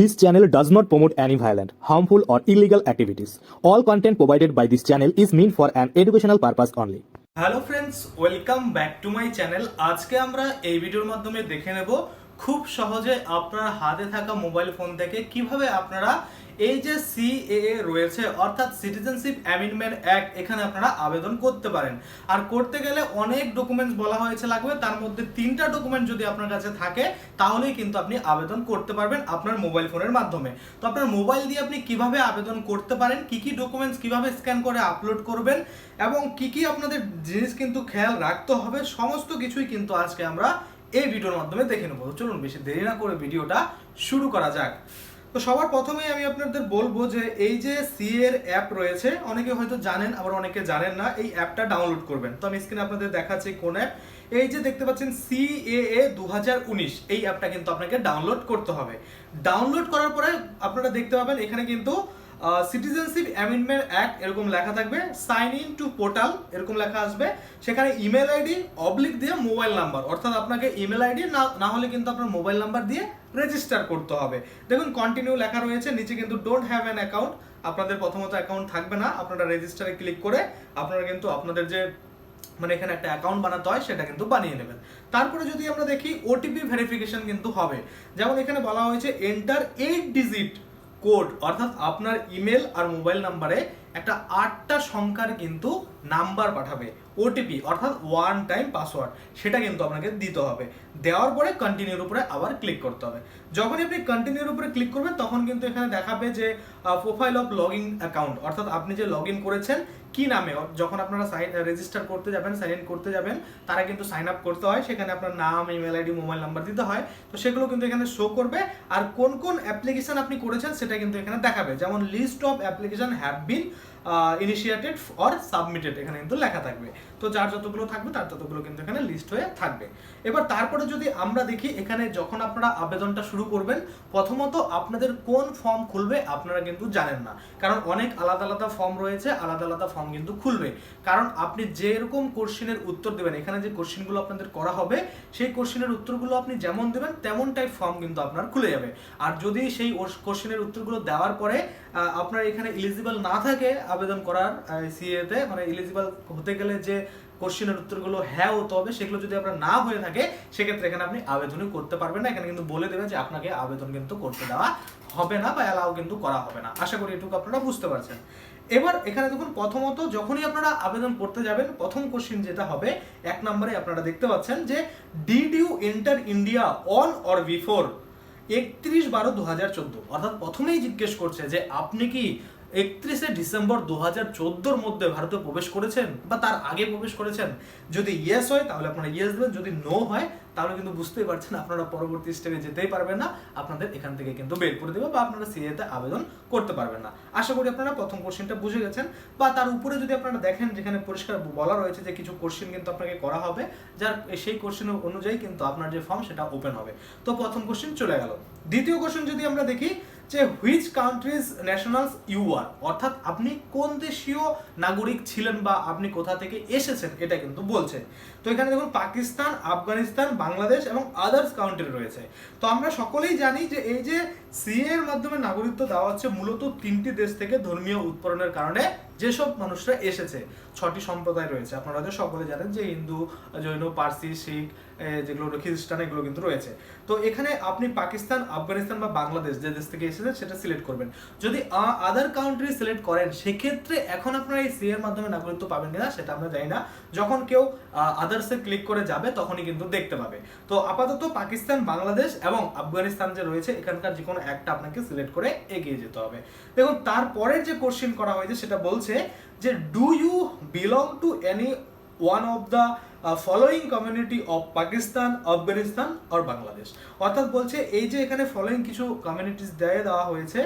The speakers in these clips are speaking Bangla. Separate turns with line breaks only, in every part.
This channel does not promote any violent, harmful, or illegal activities. All content provided by this channel is meant for an educational purpose only.
Hello friends welcome back to my channel আজকে আমরা এই ভিডিওর মাধ্যমে দেখে নেব খুব সহজে আপনার হাতে থাকা মোবাইল ফোন থেকে কীভাবে আপনারা এই যে সিএএ রয়েছে, অর্থাৎ সিটিজেনশিপ অ্যামেন্ডমেন্ট অ্যাক্ট এখানে আপনারা আবেদন করতে পারেন। আর করতে গেলে অনেক ডকুমেন্টস বলা হয়েছে লাগবে, তার মধ্যে তিনটা ডকুমেন্ট যদি আপনার কাছে থাকে, তাহলেই কিন্তু আপনি আবেদন করতে পারবেন আপনার মোবাইল ফোনের মাধ্যমে। তো আপনার মোবাইল দিয়ে আপনি কীভাবে আবেদন করতে পারেন, কি কি ডকুমেন্টস কীভাবে স্ক্যান করে আপলোড করবেন, এবং কি কি আপনাদের জিনিস কিন্তু খেয়াল রাখতে হবে, সমস্ত কিছুই কিন্তু আজকে আমরা এই ভিডিওর মাধ্যমে দেখে নেব। চলুন বেশি দেরি না করে ভিডিওটা শুরু করা যাক। তো সবার প্রথমেই আমি আপনাদের বলব যে এই যে সি এর অ্যাপ রয়েছে, অনেকে হয়তো জানেন, আবার অনেকে জানেন না, এই অ্যাপটা ডাউনলোড করবেন। তো আমি স্ক্রিনে আপনাদের দেখাচ্ছি কোন অ্যাপ এই যে দেখতে পাচ্ছেন সি এ এ দু হাজার উনিশ, এই অ্যাপটা কিন্তু আপনাকে ডাউনলোড করতে হবে। ডাউনলোড করার পরে আপনারা দেখতে পাবেন, এখানে কিন্তু সিটিজেনশিপ অ্যামেন্ডমেন্ট অ্যাক্ট এরকম লেখা থাকবে সাইন ইন টু পোর্টাল এরকম লেখা আসবে, সেখানে ইমেল আইডি অবলিক দিয়ে মোবাইল নাম্বার অর্থাৎ আপনাকে ইমেল আইডি না হলে কিন্তু আপনার মোবাইল নাম্বার দিয়ে রেজিস্টার করতে হবে। দেখুন কন্টিনিউ লেখা রয়েছে, নিচে কিন্তু ডোন্ট হ্যাভ অ্যান অ্যাকাউন্ট আপনাদের প্রথমত অ্যাকাউন্ট থাকবে না, আপনারা রেজিস্টারে ক্লিক করে আপনারা কিন্তু আপনাদের যে মানে এখানে একটা অ্যাকাউন্ট বানাতে হয়, সেটা কিন্তু বানিয়ে নেবেন। তারপরে যদি আমরা দেখি ওটিপি ভেরিফিকেশন কিন্তু হবে। যেমন এখানে বলা হয়েছে এন্টার এইট ডিজিট কোড অর্থাৎ আপনার ইমেল আর মোবাইল নাম্বারে একটা আটটা সংখ্যার কিন্তু নাম্বার পাঠাবে ওটিপি অর্থাৎ ওয়ান টাইম পাসওয়ার্ড সেটা কিন্তু আপনাকে দিতে হবে। দেওয়ার পরে কন্টিনিউর উপরে আবার ক্লিক করতে হবে। যখনই আপনি কন্টিনিউর উপরে ক্লিক করবেন, তখন কিন্তু এখানে দেখাবে যে profile of log in account অর্থাৎ আপনি যে লগ ইন করেছেন, কি নামে যখন আপনারা সাইন রেজিস্টার করতে যাবেন সাইন ইন করতে যাবেন, তারা কিন্তু সাইন আপ করতে হয়। সেখানে আপনার নাম ইমেল আইডি মোবাইল নাম্বার দিতে হয়। তো সেগুলো কিন্তু এখানে শো করবে। আর কোন কোন অ্যাপ্লিকেশন আপনি করেছেন, সেটা কিন্তু এখানে দেখাবে। যেমন list of application have been initiated or submitted এখানে কিন্তু লেখা থাকবে। তো যার যতগুলো থাকবে, তার ততগুলো কিন্তু এখানে লিস্ট হয়ে থাকবে। এবার তারপরে যদি আমরা দেখি, এখানে যখন আপনারা আবেদনটা শুরু করবেন, প্রথমত আপনাদের কোন ফর্ম খুলবে আপনারা কিন্তু জানেন না। কারণ অনেক আলাদা আলাদা ফর্ম রয়েছে, আলাদা আলাদা ফর্ম কিন্তু খুলবে। কারণ আপনি যেরকম কোশ্চেনের উত্তর দেবেন, এখানে যে কোশ্চেনগুলো আপনাদের করা হবে, সেই কোশ্চেনের উত্তরগুলো আপনি যেমন দেবেন তেমন টাইপ ফর্ম কিন্তু আপনার খুলে যাবে। আর যদি সেই কোশ্চেনের উত্তরগুলো দেওয়ার পরে আপনার এখানে এলিজিবল না থাকে আবেদন করার সিএতে মানে এলিজিবল হতে গেলে যে কোশ্চেনের উত্তরগুলো হ্যাঁ হতে হবে সেগুলো যদি আপনার না হয়ে থাকে, সেক্ষেত্রে এখানে আপনি আবেদনই করতে পারবেন না। এখানে কিন্তু বলে দেবে যে আপনাকে আবেদন কিন্তু করতে দেওয়া হবে না বা অ্যালাউ কিন্তু করা হবে না। আশা করি এটুকু আপনারা বুঝতে পারছেন। এবার এখানে দেখুন, প্রথমত যখনই আপনারা আবেদন করতে যাবেন, প্রথম কোশ্চেন যেটা হবে, এক নম্বরে আপনারা দেখতে পাচ্ছেন যে did you enter India on or before একত্রিশ বারো দু হাজার চোদ্দ। অর্থাৎ প্রথমেই জিজ্ঞেস করছে যে আপনি কি একত্রিশে ডিসেম্বর দু চোদ্দোর মধ্যে ভারতে প্রবেশ করেছেন বা তার আগে প্রবেশ করেছেন? যদি ইয়েস হয়, তাহলে আপনারা ইয়েস দেবেন। যদি নো হয়, তাহলে কিন্তু বুঝতেই পারছেন আপনারা পরবর্তী স্টেপে যেতেই পারবেন না। আপনাদের এখান থেকে কিন্তু বের করে দেবে বা আপনারা সিএতে আবেদন করতে পারবেন না। আশা করি আপনারা প্রথম কোশ্চেনটা বুঝে গেছেন। বা তার উপরে যদি আপনারা দেখেন, যেখানে পরিষ্কার বলা রয়েছে যে কিছু কোশ্চেন কিন্তু আপনাকে করা হবে, যার সেই কোশ্চেন অনুযায়ী কিন্তু আপনার যে ফর্ম সেটা ওপেন হবে। তো প্রথম কোশ্চেন চলে গেল। দ্বিতীয় কোশ্চেন যদি আমরা দেখি যে which countries nationals you are অর্থাৎ আপনি কোন দেশীয় নাগরিক ছিলেন বা আপনি কোথা থেকে এসেছেন, এটা কিন্তু বলছে তো এখানে দেখুন, পাকিস্তান, আফগানিস্তান, বাংলাদেশ এবং আদার্স কাউন্ট্রি রয়েছে। তো আমরা সকলেই জানি যে এই যে সিএ এর মাধ্যমে নাগরিকত্ব দেওয়া হচ্ছে, মূলত তিনটি দেশ থেকে ধর্মীয় উৎপরণের কারণে। যেসব মানুষরা এসেছে, ছটি সম্প্রদায় রয়েছে। আপনারা তো সকলে জানেন যে হিন্দু, জৈন, পার্সি, শিখ যেগুলো খ্রিস্টান, এগুলো কিন্তু রয়েছে। তো এখানে আপনি পাকিস্তান, আফগানিস্তান বা বাংলাদেশ যে দেশ থেকে এসেছেন সেটা সিলেক্ট করবেন। যদি আদার কান্ট্রি সিলেক্ট করেন, সেক্ষেত্রে এখন আপনারা এই সি এর মাধ্যমে নাগরিকত্ব পাবেন কিনা সেটা আমরা জানি না। যখন কেউ আদার্সে ক্লিক করে যাবে, তখনই কিন্তু দেখতে পাবে। তো আপাতত পাকিস্তান, বাংলাদেশ এবং আফগানিস্তান যে রয়েছে, এখানকার যে কোনো একটা আপনাকে সিলেক্ট করে এগিয়ে যেতে হবে। দেখুন, তারপরের যে কোশ্চেন করা হয়েছে, সেটা বলছে যে do you belong to any one of the following community of Pakistan Afghanistan আর বাংলাদেশ অর্থাৎ বলছে, এই যে এখানে ফলোয়িং কিছু কমিউনিটিস দেয় দেওয়া হয়েছে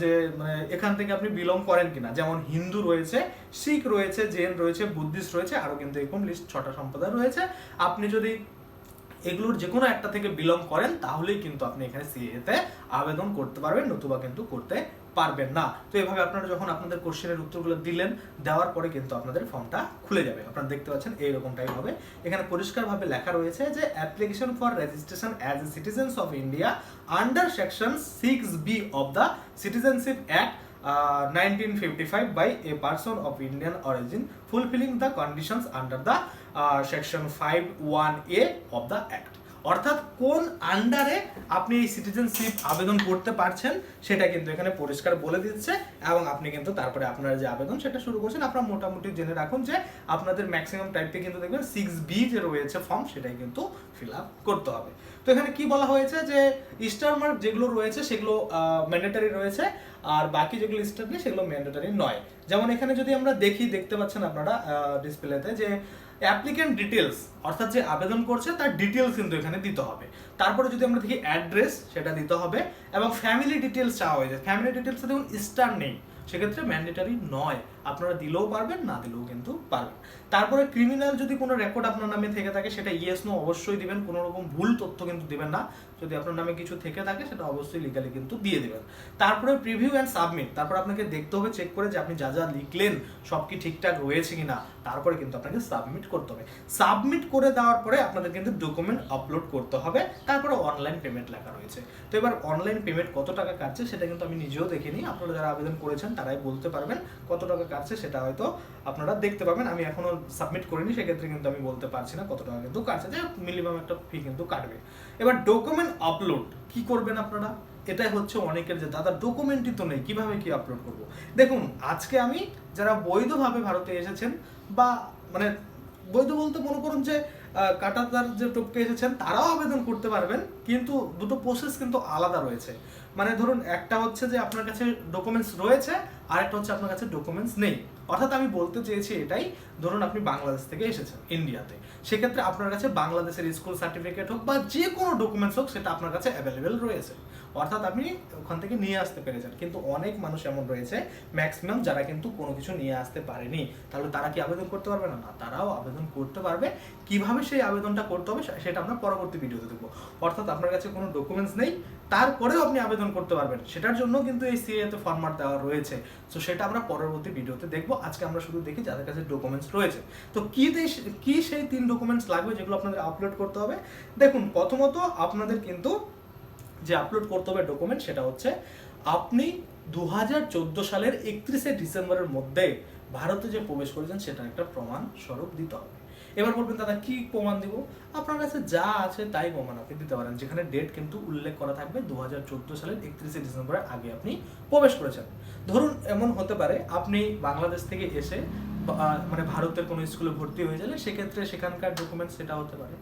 যে মানে এখান থেকে আপনি বিলং করেন কিনা, যেমন হিন্দু রয়েছে, শিখ রয়েছে, জেন রয়েছে, বুদ্ধিস্ট রয়েছে, আরও কিন্তু এরকম লিস্ট ছটা সম্প্রদায় রয়েছে। আপনি যদি এগুলোর যে কোনো একটা থেকে বিলং করেন তাহলেই কিন্তু আপনি এখানে সিএতে আবেদন করতে পারবেন নতুবা কিন্তু করতে পারবেন না। তো এভাবে আপনারা যখন আপনাদের কোশ্চেনের উত্তরগুলো দিলেন দেওয়ার পরে কিন্তু আপনাদের ফর্মটা খুলে যাবে। আপনারা দেখতে পাচ্ছেন এইরকমটাই হবে। এখানে পরিষ্কারভাবে লেখা রয়েছে যে application for registration as a citizens of India under section six B of the citizenship act uh, 1955 by a person of Indian origin fulfilling the conditions under the uh, section 51A of the act অর্থাৎ কোন আন্ডারে আপনি এই সিটিজেনশিপ আবেদন করতে পারছেন সেটা কিন্তু এখানে পরিষ্কার বলে দিচ্ছে এবং আপনি কিন্তু তারপরে আপনার যে আবেদন সেটা শুরু করছেন। আপনারা মোটামুটি জেনে রাখুন যে আপনাদের ম্যাক্সিমাম টাইপে কিন্তু দেখবেন সিক্স বি যে রয়েছে ফর্ম সেটাই কিন্তু ফিল আপ করতে হবে। তো এখানে কি বলা হয়েছে যে স্টার মার্ক যেগুলো রয়েছে সেগুলো ম্যান্ডেটারি রয়েছে আর বাকি যেগুলো স্টার নেই সেগুলো ম্যান্ডেটারি নয়। যেমন এখানে যদি আমরা দেখি দেখতে পাচ্ছেন আপনারা ডিসপ্লেতে যে অ্যাপ্লিকেন্ট ডিটেলস অর্থাৎ যে আবেদন করছে তার ডিটেলস কিন্তু এখানে দিতে হবে। তারপরে যদি আমরা দেখি অ্যাড্রেস সেটা দিতে হবে এবং ফ্যামিলি ডিটেলস চাওয়া হয়েছে ফ্যামিলি ডিটেলসে দেখুন স্টার নেই, সেক্ষেত্রে ম্যান্ডেটারি নয়। আপনারা দিলেও পারবেন, না দিলেও কিন্তু পারবেন। তারপরে ক্রিমিনাল যদি কোনো রেকর্ড আপনার নামে থেকে থাকে, সেটা ইয়েস নো অবশ্যই দিবেন। কোনো রকম ভুল তথ্য কিন্তু দিবেন না। যদি আপনার নামে কিছু থেকে থাকে, সেটা অবশ্যই লিগালি কিন্তু দিয়ে দেবেন। তারপরে প্রিভিউ অ্যান্ড সাবমিট তারপর আপনাকে দেখতে হবে চেক করে যে আপনি যা যা লিখলেন, সব কি ঠিকঠাক রয়েছে কিনা। তারপরে কিন্তু আপনাকে সাবমিট করতে হবে। সাবমিট করে দেওয়ার পরে আপনাদের কিন্তু ডকুমেন্ট আপলোড করতে হবে। তারপরে অনলাইন পেমেন্ট লেখা রয়েছে। তো এবার অনলাইন পেমেন্ট কত টাকা কাটছে সেটা কিন্তু আমি নিজেও দেখিনি আপনারা যারা আবেদন করেছেন তারাই বলতে পারবেন কত টাকা কাটছে সেটা হয়তো আপনারা দেখতে পাবেন আমি এখনও সাবমিট করিনি, সেক্ষেত্রে কিন্তু আমি বলতে পারছি না কত টাকা কিন্তু কাটছে। যাই মিনিমাম একটা ফি কিন্তু কাটবে। এবার ডকুমেন্ট আপলোড কি করবেন আপনারা? এটাই হচ্ছে অনেকের যে, দাদা ডকুমেন্টই তো নেই, কীভাবে কি আপলোড করব? দেখুন, আজকে আমি যারা বৈধভাবে ভারতে এসেছেন বা মানে বৈধ বলতে মনে করুন যে কাটাতার যে টপকে এসেছেন, তারাও আবেদন করতে পারবেন, কিন্তু দুটো প্রসেস কিন্তু আলাদা রয়েছে। মানে ধরুন, একটা হচ্ছে যে আপনার কাছে ডকুমেন্টস রয়েছে আর একটা হচ্ছে আপনার কাছে ডকুমেন্টস নেই। অর্থাৎ আমি বলতে চেয়েছি এটাই, ধরুন আপনি বাংলাদেশ থেকে এসেছেন, ইন্ডিয়াতে। সেক্ষেত্রে আপনার কাছে বাংলাদেশের স্কুল সার্টিফিকেট হোক বা যে কোনো ডকুমেন্টস হোক, সেটা আপনার কাছে অ্যাভেলেবেল রয়েছে। অর্থাৎ আপনি ওখান থেকে নিয়ে আসতে পেরেছেন। কিন্তু অনেক মানুষ এমন রয়েছে ম্যাক্সিমাম যারা কিন্তু কোনো কিছু নিয়ে আসতে পারেনি। তাহলে তারা কি আবেদন করতে পারবে না? না, তারাও আবেদন করতে পারবে। কীভাবে সেই আবেদনটা করতে হবে সেটা আমরা পরবর্তী ভিডিওতে দেখব। অর্থাৎ আপনার কাছে কোনো ডকুমেন্টস নেই, তারপরেও আপনি আবেদন করতে পারবেন। সেটার জন্য কিন্তু এই সিএতে ফরম্যাট দেওয়া রয়েছে। তো সেটা আমরা পরবর্তী ভিডিওতে দেখব। আজকে আমরা শুধু দেখি যাদের কাছে ডকুমেন্টস রয়েছে। তো কি কি সেই তিন ডকুমেন্টস লাগবে যেগুলো আপনাদের আপলোড করতে হবে? দেখুন, প্রথমত আপনাদের কিন্তু যে আপলোড করতে হবে ডকুমেন্ট সেটা হচ্ছে আপনি দু সালের একত্রিশে ডিসেম্বরের মধ্যে ভারতে যে প্রবেশ করেছেন সেটার একটা প্রমাণ স্বরূপ দিতে হবে। এবার বলবেন, দাদা, কি প্রমাণ দিব? আপনার কাছে যা আছে তাই প্রমাণ আপনি দিতে পারেন, যেখানে ডেট কিন্তু উল্লেখ করা থাকবে দু হাজার চোদ্দ সালের একত্রিশে ডিসেম্বরের আগে আপনি প্রবেশ করেছেন। ধরুন, এমন হতে পারে আপনি বাংলাদেশ থেকে এসে মানে ভারতের কোনো স্কুলে ভর্তি হয়ে গেলে সেক্ষেত্রে সেখানকার ডকুমেন্ট সেটা হতে পারে।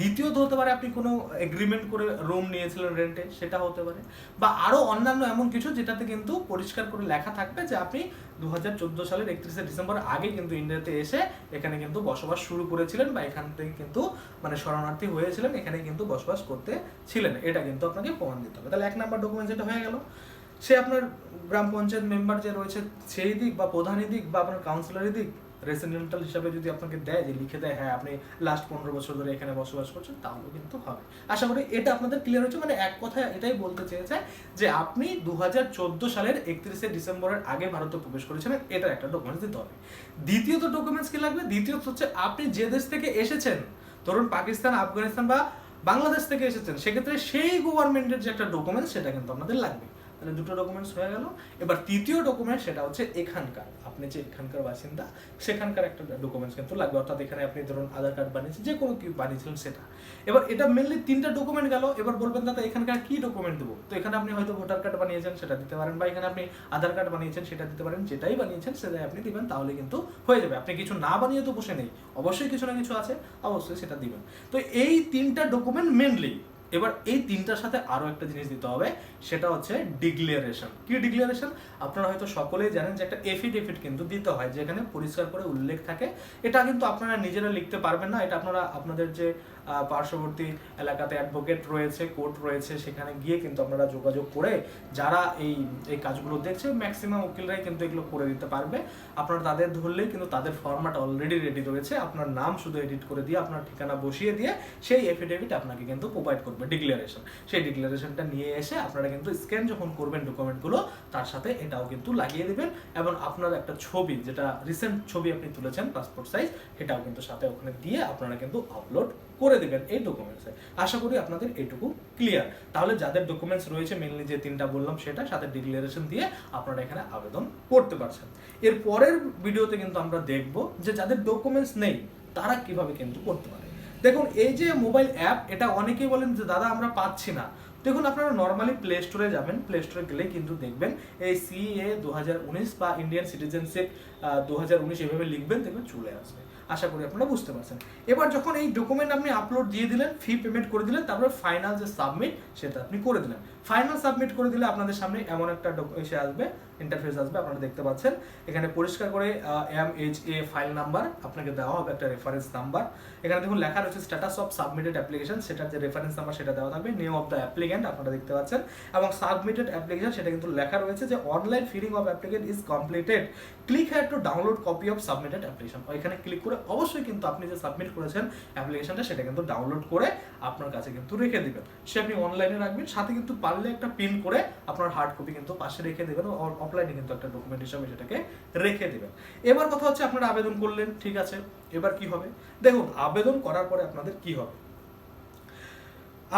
দ্বিতীয়ত হতে পারে আপনি কোনো এগ্রিমেন্ট করে রুম নিয়েছিলেন রেন্টে সেটা হতে পারে। বা আরও অন্যান্য এমন কিছু যেটাতে কিন্তু পরিষ্কার করে লেখা থাকবে যে আপনি দু হাজার চোদ্দ সালের একত্রিশে ডিসেম্বর আগে কিন্তু ইন্ডিয়াতে এসে এখানে কিন্তু বসবাস শুরু করেছিলেন বা এখান থেকে কিন্তু মানে শরণার্থী হয়েছিলেন, এখানে কিন্তু বসবাস করতে ছিলেন। এটা কিন্তু আপনাকে প্রমাণ দিতে হবে। তাহলে এক নাম্বার ডকুমেন্ট যেটা হয়ে গেল। সে আপনার গ্রাম পঞ্চায়েত মেম্বার যে রয়েছে, সেই দিক বা প্রধানই দিক বা আপনার কাউন্সিলরই দিক রেসিডেন্টাল হিসাবে যদি আপনাকে দেয়, যে লিখে দেয় হ্যাঁ আপনি লাস্ট পনেরো বছর ধরে এখানে বসবাস করছেন তাহলেও কিন্তু হবে। আশা করি এটা আপনাদের ক্লিয়ার হচ্ছে মানে এক কথায় এটাই বলতে চেয়েছে যে আপনি দু হাজার চোদ্দ সালের একত্রিশে ডিসেম্বরের আগে ভারতে প্রবেশ করেছিলেন, এটা একটা ডকুমেন্টস দিতে হবে। দ্বিতীয়ত ডকুমেন্টস কি লাগবে? দ্বিতীয়ত হচ্ছে আপনি যে দেশ থেকে এসেছেন, ধরুন পাকিস্তান, আফগানিস্তান বা বাংলাদেশ থেকে এসেছেন, সেক্ষেত্রে সেই গভর্নমেন্টের যে একটা ডকুমেন্টস সেটা কিন্তু আপনাদের লাগবে। তাহলে দুটো ডকুমেন্টস হয়ে গেল। এবার তৃতীয় ডকুমেন্ট সেটা হচ্ছে এখানকার। আপনি যে এখানকার বাসিন্দা, সেখানকার একটা ডকুমেন্টস কিন্তু লাগবে। অর্থাৎ এখানে আপনি ধরুন আধার কার্ড বানিয়েছেন, যে কোনো কি বানিয়েছিলেন সেটা। এবার এটা মেনলি তিনটা ডকুমেন্ট গেল। এবার বলবেন, দাদা, এখানকার কি ডকুমেন্ট দেবো? তো এখানে আপনি হয়তো ভোটার কার্ড বানিয়েছেন, সেটা দিতে পারেন। বা এখানে আপনি আধার কার্ড বানিয়েছেন, সেটা দিতে পারেন। যেটাই বানিয়েছেন, সেটাই আপনি দিবেন। তাহলে কিন্তু হয়ে যাবে। আপনি কিছু না বানিয়ে তো বসে নেই। অবশ্যই কিছু না কিছু আছে। অবশ্যই সেটা দিবেন। তো এই তিনটা ডকুমেন্ট মেনলি এবার এই তিনটার সাথে আরও একটা জিনিস দিতে হবে, সেটা হচ্ছে ডিক্লিয়ারেশন কি ডিক্লিয়ারেশন আপনারা হয়তো সকলেই জানেন যে একটা এফিডেভিট কিন্তু দিতে হয়, যেখানে পরিষ্কার করে উল্লেখ থাকে। এটা কিন্তু আপনারা নিজেরা লিখতে পারবেন না, এটা আপনারা আপনাদের যে পার্শ্ববর্তী এলাকাতে অ্যাডভোকেট রয়েছে কোর্ট রয়েছে, সেখানে গিয়ে কিন্তু আপনারা যোগাযোগ করে যারা এই এই কাজগুলো দেখছে ম্যাক্সিমাম উকিলরাই কিন্তু এগুলো করে দিতে পারবে। আপনারা তাদের ধরলেই কিন্তু তাদের ফরম্যাট অলরেডি রেডি রয়েছে, আপনার নাম শুধু এডিট করে দিয়ে, আপনার ঠিকানা বসিয়ে দিয়ে সেই এফিডেভিট আপনাকে কিন্তু প্রোভাইড করবে। ডিক্লারেশন সেই ডিক্লারেশনটা নিয়ে এসে আপনারা কিন্তু স্ক্যান যখন করবেন ডকুমেন্টগুলো তার সাথে এটাও কিন্তু লাগিয়ে দিবেন এবং আপনার একটা ছবি, যেটা রিসেন্ট ছবি আপনি তুলেছেন পাসপোর্ট সাইজ সেটাও কিন্তু সাথে ওখানে দিয়ে আপনারা কিন্তু আপলোড করে দেবেন এই ডকুমেন্টসে আশা করি আপনাদের এইটুকু ক্লিয়ার তাহলে যাদের ডকুমেন্টস রয়েছে মেনলি যে তিনটা বললাম সেটা, সাথে ডিক্লারেশন দিয়ে আপনারা এখানে আবেদন করতে পারছেন। এর পরের ভিডিওতে কিন্তু আমরা দেখব যে যাদের ডকুমেন্টস নেই, তারা কীভাবে কিন্তু করতে পারে। দেখুন, এই যে মোবাইল অ্যাপ এটা অনেকেই বলেন যে, দাদা, আমরা পাচ্ছি না। দেখুন, আপনারা নর্মালি প্লে স্টোরে যাবেন প্লে স্টোরে গেলে কিন্তু দেখবেন, এই সিএ দু হাজার উনিশ বা ইন্ডিয়ান সিটিজেনশিপ দুহাজার উনিশ এভাবে লিখবেন, দেখবেন চলে আসবে। আশা করি আপনারা বুঝতে পারছেন। এবার যখন এই ডকুমেন্ট আপনি আপলোড দিয়ে দিলেন ফি পেমেন্ট করে দিলেন, তারপরে ফাইনাল যে সাবমিট সেটা আপনি করে দিলেন। ফাইনাল সাবমিট করে দিলে আপনাদের সামনে এমন একটা এসে আসবে ইন্টারফেস আসবে, আপনারা দেখতে পাচ্ছেন। এখানে পরিষ্কার করে M H A file number আপনাকে দেওয়া হবে একটা রেফারেন্স নাম্বার এখানে দেখুন, লেখা রয়েছে স্ট্যাটাস অফ সাবমিটেড অ্যাপ্লিকেশন সেটার যে রেফারেন্স নাম্বার সেটা দেওয়া থাকবে নেম অফ দ্য অ্যাপ্লিকেন্ট আপনারা দেখতে পাচ্ছেন। এবং সাবমিটেড অ্যাপ্লিকেশন সেটা কিন্তু লেখা রয়েছে যে online filling of applicant is completed click had to download copy of submitted application এখানে ক্লিক করে অবশ্যই কিন্তু আপনি যে সাবমিট করেছেন অ্যাপ্লিকেশনটা সেটা কিন্তু ডাউনলোড করে আপনার কাছে কিন্তু রেখে দেবেন। সে আপনি অনলাইনে রাখবেন, সাথে কিন্তু পারলে একটা পিন করে আপনার হার্ড কপি কিন্তু পাশে রেখে দেবেন। অফলাইনে কিন্তু একটা ডকুমেন্ট হিসাবে সেটাকে রেখে দেবেন। এবার কথা হচ্ছে আপনারা আবেদন করলেন, ঠিক আছে, এবার কি হবে? দেখুন, আবেদন করার পরে আপনাদের কি হবে?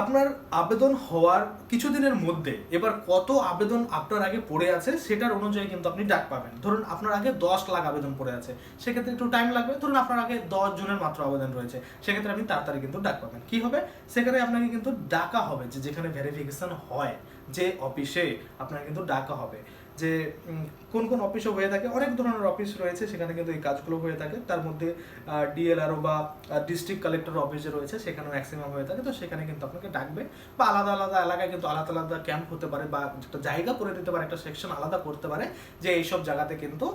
আপনার আবেদন হওয়ার কিছুদিনের মধ্যে এবার কত আবেদন আপনার আগে পড়ে আছে সেটার অনুযায়ী কিন্তু আপনি ডাক পাবেন। ধরুন আপনার আগে দশ লাখ আবেদন পড়ে আছে, সেক্ষেত্রে একটু টাইম লাগবে। ধরুন আপনার আগে দশ জনের মাত্র আবেদন রয়েছে, সেক্ষেত্রে আপনি তাড়াতাড়ি কিন্তু ডাক পাবেন। কি হবে? সেখানে আপনাকে কিন্তু ডাকা হবে যে যেখানে ভেরিফিকেশন হয় যে অফিসে আপনাকে কিন্তু ডাকা হবে। যে কোন কোন অফিসও হয়ে থাকে, অনেক ধরনের অফিস রয়েছে, সেখানে কিন্তু এই কাজগুলো হয়ে থাকে। তার মধ্যে ডিএলআরও বা ডিস্ট্রিক্ট কালেক্টর অফিসে রয়েছে সেখানে ম্যাক্সিমাম হয়ে থাকে। তো সেখানে কিন্তু আপনাকে ডাকবে বা আলাদা আলাদা এলাকায় কিন্তু আলাদা আলাদা ক্যাম্প হতে পারে বা একটা জায়গা করে দিতে পারে, একটা সেকশন আলাদা করতে পারে, যে এইসব জায়গাতে কিন্তু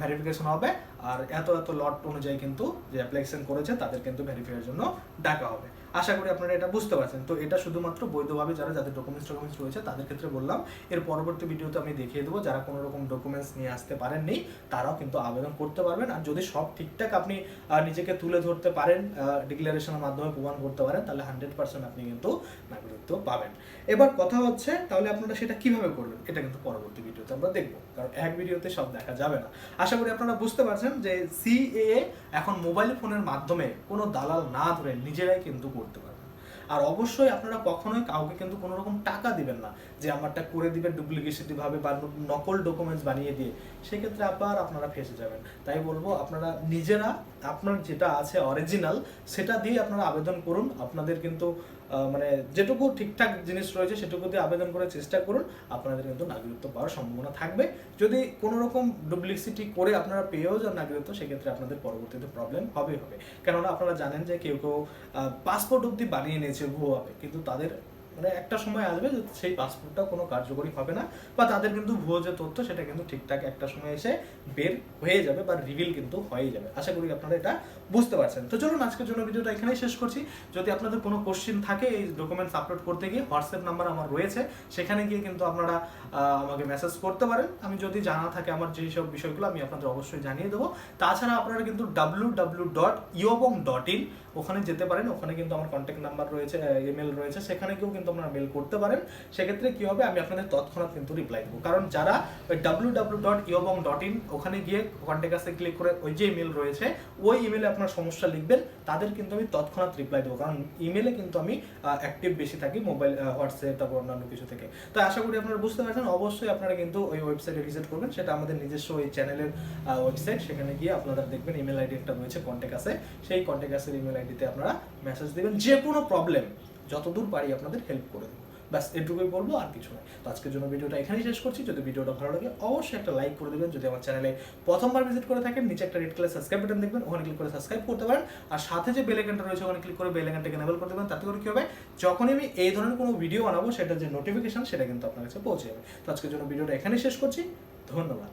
ভেরিফিকেশন হবে। আর এত এত লট অনুযায়ী কিন্তু যে অ্যাপ্লিকেশন করেছে, তাদের কিন্তু ভেরিফাইয়ের জন্য ডাকা হবে। আশা করি আপনারা এটা বুঝতে পারছেন। তো এটা শুধুমাত্র বৈধভাবে যারা যাদের ডকুমেন্টস ডকুমেন্টস রয়েছে তাদের ক্ষেত্রে বললাম। এর পরবর্তী ভিডিওতে আমি দেখিয়ে দেবো, যারা কোনো রকম ডকুমেন্টস নিয়ে আসতে পারেননি, তারাও কিন্তু আবেদন করতে পারবেন। আর যদি সব ঠিকঠাক আপনি নিজেকে তুলে ধরতে পারেন ডিক্লারেশনের মাধ্যমে প্রমাণ করতে পারেন, তাহলে হান্ড্রেড পার্সেন্ট আপনি কিন্তু নাগরিকত্ব পাবেন। এবার কথা হচ্ছে, তাহলে আপনারা সেটা কীভাবে করবেন? এটা কিন্তু পরবর্তী ভিডিওতে আমরা দেখব। কারণ এক ভিডিওতে সব দেখা যাবে না। আশা করি আপনারা বুঝতে পারছেন যে সিএএ এখন মোবাইল ফোনের মাধ্যমে কোনো দালাল না ধরে নিজেরাই কিন্তু আর অবশ্যই আপনারা কখনোই কাউকে কিন্তু কোনো রকম টাকা দিবেন না যে আমারটা করে দিবেন ডুপ্লিকেসিটি ভাবে বা নকল ডকুমেন্টস বানিয়ে দিয়ে, সেক্ষেত্রে আবার আপনারা ফেসে যাবেন। তাই বলব, আপনারা নিজেরা, আপনার যেটা আছে অরিজিনাল সেটা দিয়ে আপনারা আবেদন করুন। আপনাদের কিন্তু মানে যেটুকু ঠিকঠাক জিনিস রয়েছে সেটুকু দিয়ে আবেদন করার চেষ্টা করুন। আপনাদের কিন্তু নাগরিকত্ব পাওয়ার সম্ভাবনা থাকবে। যদি কোনো রকম ডুপ্লিসিটি করে আপনারা পেয়েও যান নাগরিকত্ব, সেক্ষেত্রে আপনাদের পরবর্তীতে প্রবলেম হবে হবে। কেননা আপনারা জানেন যে কেউ কেউ পাসপোর্ট অব্দি বানিয়ে নিয়েছে ভুয়োভাবে কিন্তু তাদের মানে একটা সময় আসবে যে সেই পাসপোর্টটা কোনো কার্যকরী হবে না বা তাদের কিন্তু ভুয়ো যে তথ্য সেটা কিন্তু ঠিকঠাক একটা সময় এসে বের হয়ে যাবে বা রিভিল কিন্তু হয়েই যাবে। আশা করি আপনারা এটা বুঝতে পারছেন। তো চলুন আজকের জন্য ভিডিওটা এখানেই শেষ করছি। যদি আপনাদের কোনো কোশ্চিন থাকে, এই ডকুমেন্টস আপলোড করতে গিয়ে হোয়াটসঅ্যাপ নাম্বার আমার রয়েছে। সেখানে গিয়ে কিন্তু আপনারা আমাকে মেসেজ করতে পারেন। আমি যদি জানা থাকে আমার যেই সব বিষয়গুলো, আমি আপনাদের অবশ্যই জানিয়ে দেবো। তাছাড়া আপনারা কিন্তু ডাব্লু ডাব্লু ডট ইয়োবং ডট ইন ওখানে যেতে পারেন। ওখানে কিন্তু আমার কন্ট্যাক্ট নাম্বার রয়েছে ইমেল রয়েছে। সেখানে কেউ কিন্তু আপনারা মেল করতে পারেন। সেক্ষেত্রে কী হবে, আমি আপনাদের তৎক্ষণাৎ কিন্তু রিপ্লাই দেবো। কারণ যারা ওই ডাব্লু ডাব্লু ডট ইয়োবং ডট ইন ওখানে গিয়ে কন্ট্যাক্ট আসে ক্লিক করে ওই যে ইমেল রয়েছে, ওই ইমেলে আপনার সমস্যা লিখবেন, তাদের কিন্তু আমি তৎক্ষণাৎ রিপ্লাই দেবো। কারণ ইমেলে কিন্তু আমি অ্যাক্টিভ বেশি থাকি মোবাইল হোয়াটসঅ্যাপ তারপর অন্যান্য কিছু থেকে। তো আশা করি আপনারা বুঝতে পারছেন। অবশ্যই আপনারা কিন্তু ওই ওয়েবসাইটে ভিজিট করবেন। সেটা আমাদের নিজস্ব ওই চ্যানেলের ওয়েবসাইট সেখানে গিয়ে আপনারা দেখবেন ইমেল আইডি একটা রয়েছে কন্ট্যাক্ট আছে। সেই কন্ট্যাক্ট আসের ইমেল আইডিতে আপনারা মেসেজ দেবেন। যে কোনো প্রবলেম যতদূর পারি আপনাদের হেল্প করে দেবো। ব্যাস, এটুকুই বলব, আর কিছু নয়। তো আজকের জন্য ভিডিওটা এখানেই শেষ করছি। যদি ভিডিওটা ভালো লাগে, অবশ্যই একটা লাইক করে দেবেন। যদি আমার চ্যানেলে প্রথমবার ভিজিট করে থাকেন, নিচে একটা রেড কালার সাবস্ক্রাইব বাটন দেখবেন, ওখানে ক্লিক করে সাবস্ক্রাইব করতে পারেন। আর সাথে যে বেল আইকনটা রয়েছে, ওখানে ক্লিক করে বেল আইকনটাকে এনেবল করে দেবেন তাতে করে কি হবে? যখনই আমি এই ধরনের কোনো ভিডিও বানাবো, সেটার যে নোটিফিকেশন সেটা কিন্তু আপনার কাছে পৌঁছে যাবে। তো আজকের জন্য ভিডিওটা এখানেই শেষ করছি। ধন্যবাদ।